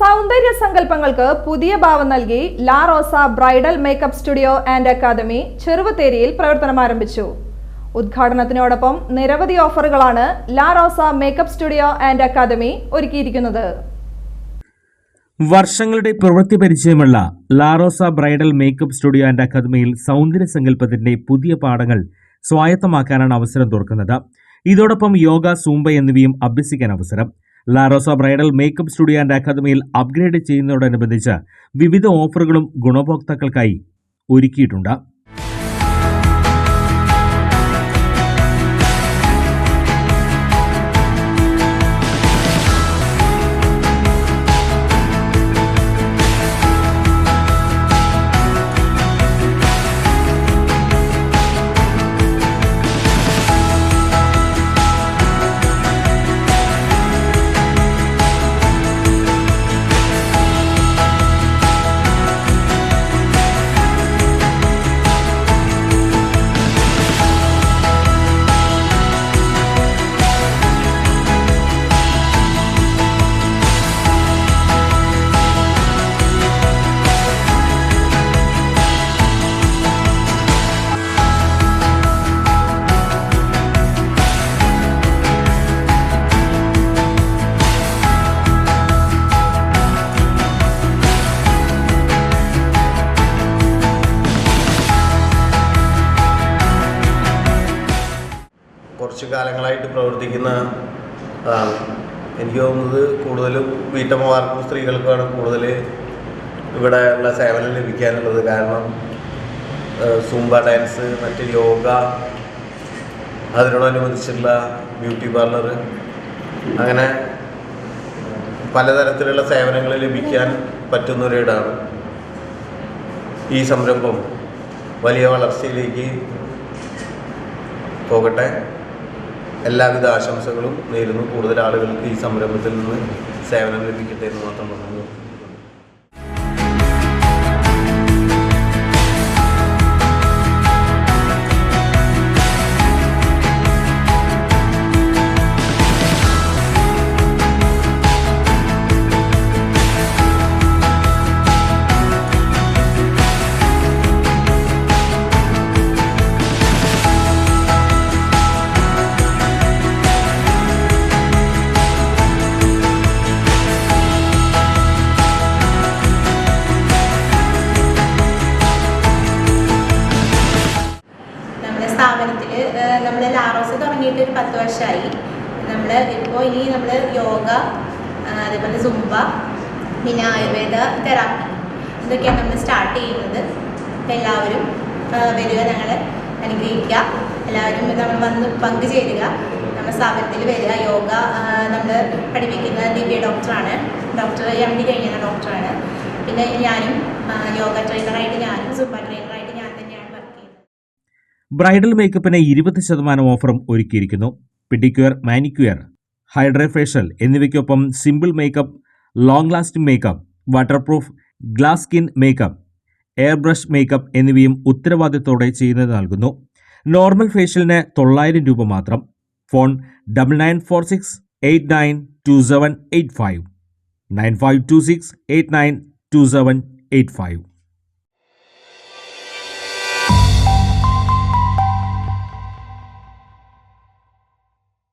സൗന്ദര്യ സങ്കല്പങ്ങൾക്ക് പുതിയ ഭാവം നൽകി Larosa bridal makeup studio and academy ചെറുവത്തേരിയിൽ പ്രവർത്തനം ആരംഭിച്ചു. ഉദ്ഘാടനത്തിനോടൊപ്പം നിരവധി ഓഫറുകളാണ് Larosa makeup studio and academy ഒരുക്കിയിരിക്കുന്നത്. വർഷങ്ങളുടെ പ്രവൃത്തി പരിചയമുള്ള Larosa bridal makeup studio and അക്കാദമിയിൽ സൗന്ദര്യ സങ്കല്പത്തിന്റെ പുതിയ പാഠങ്ങൾ സ്വായത്തമാക്കാനാണ് അവസരം തുറക്കുന്നത്. ഇതോടൊപ്പം യോഗ സൂംബ എന്നിവയും അഭ്യസിക്കാൻ അവസരം. Larosa bridal makeup studio and അക്കാദമിയിൽ അപ്ഗ്രേഡ് ചെയ്യുന്നതോടനുബന്ധിച്ച് വിവിധ ഓഫറുകളും ഗുണഭോക്താക്കൾക്കായി ഒരുക്കിയിട്ടുണ്ട്. കുറച്ച് കാലങ്ങളായിട്ട് പ്രവർത്തിക്കുന്ന അതാണ് എനിക്ക് തോന്നുന്നത് കൂടുതലും വീട്ടമ്മമാർക്കും സ്ത്രീകൾക്കുമാണ് കൂടുതൽ ഇവിടെ ഉള്ള സേവനം ലഭിക്കാനുള്ളത്. കാരണം സൂംബ ഡാൻസ് മറ്റ് യോഗ അതിനോടനുബന്ധിച്ചുള്ള ബ്യൂട്ടി പാർലർ അങ്ങനെ പലതരത്തിലുള്ള സേവനങ്ങൾ ലഭിക്കാൻ പറ്റുന്ന ഒരിടമാണ് ഈ സംരംഭം വലിയ വളർച്ചയിലേക്ക് പോകട്ടെ. എല്ലാവിധ ആശംസകളും നേരുന്നു. കൂടുതൽ ആളുകൾക്ക് ഈ സംരംഭത്തിൽ നിന്ന് സേവനം ലഭിക്കട്ടെ എന്ന് മാത്രം പറഞ്ഞു തുടങ്ങിയിട്ട് ഒരു പത്ത് വർഷമായി നമ്മൾ ഇപ്പോൾ ഇനി നമ്മൾ യോഗ അതേപോലെ സുംബ പിന്നെ ആയുർവേദ തെറാപ്പി ഇതൊക്കെയാണ് നമ്മൾ സ്റ്റാർട്ട് ചെയ്യുന്നത്. അപ്പം എല്ലാവരും വരിക ഞങ്ങൾ അനുഗ്രഹിക്കുക. എല്ലാവരും നമ്മൾ വന്ന് പങ്കുചേരുക നമ്മുടെ സ്ഥാപനത്തിൽ വരിക. യോഗ നമ്മൾ പഠിപ്പിക്കുന്ന ദിവ്യ ഡോക്ടറാണ്. ഡോക്ടർ എം ഡി കഴിഞ്ഞ ഡോക്ടറാണ്. പിന്നെ ഞാനും യോഗ ട്രെയിനറായിട്ട് ഞാനും സുംബ ട്രെയിനറായിട്ട് ഞാൻ തന്നെയാണ് വർക്ക് ചെയ്യുന്നത് ബ്രൈഡൽ മേക്കപ്പിന് ഇരുപത് ശതമാനം ഓഫറും ഒരുക്കിയിരിക്കുന്നു. പിഡിക്യുർ മാനിക്യൂർ ഹൈഡ്രഫേഷ്യൽ എന്നിവയ്ക്കൊപ്പം simple makeup long lasting makeup waterproof glass skin makeup airbrush makeup എന്നിവയും ഉത്തരവാദിത്തോടെ ചെയ്യുന്നത് നൽകുന്നു. നോർമൽ ഫേഷ്യലിന് തൊള്ളായിരം രൂപ മാത്രം. Phone double nine four six eight nine two seven eight five nine five two six eight nine two seven eight five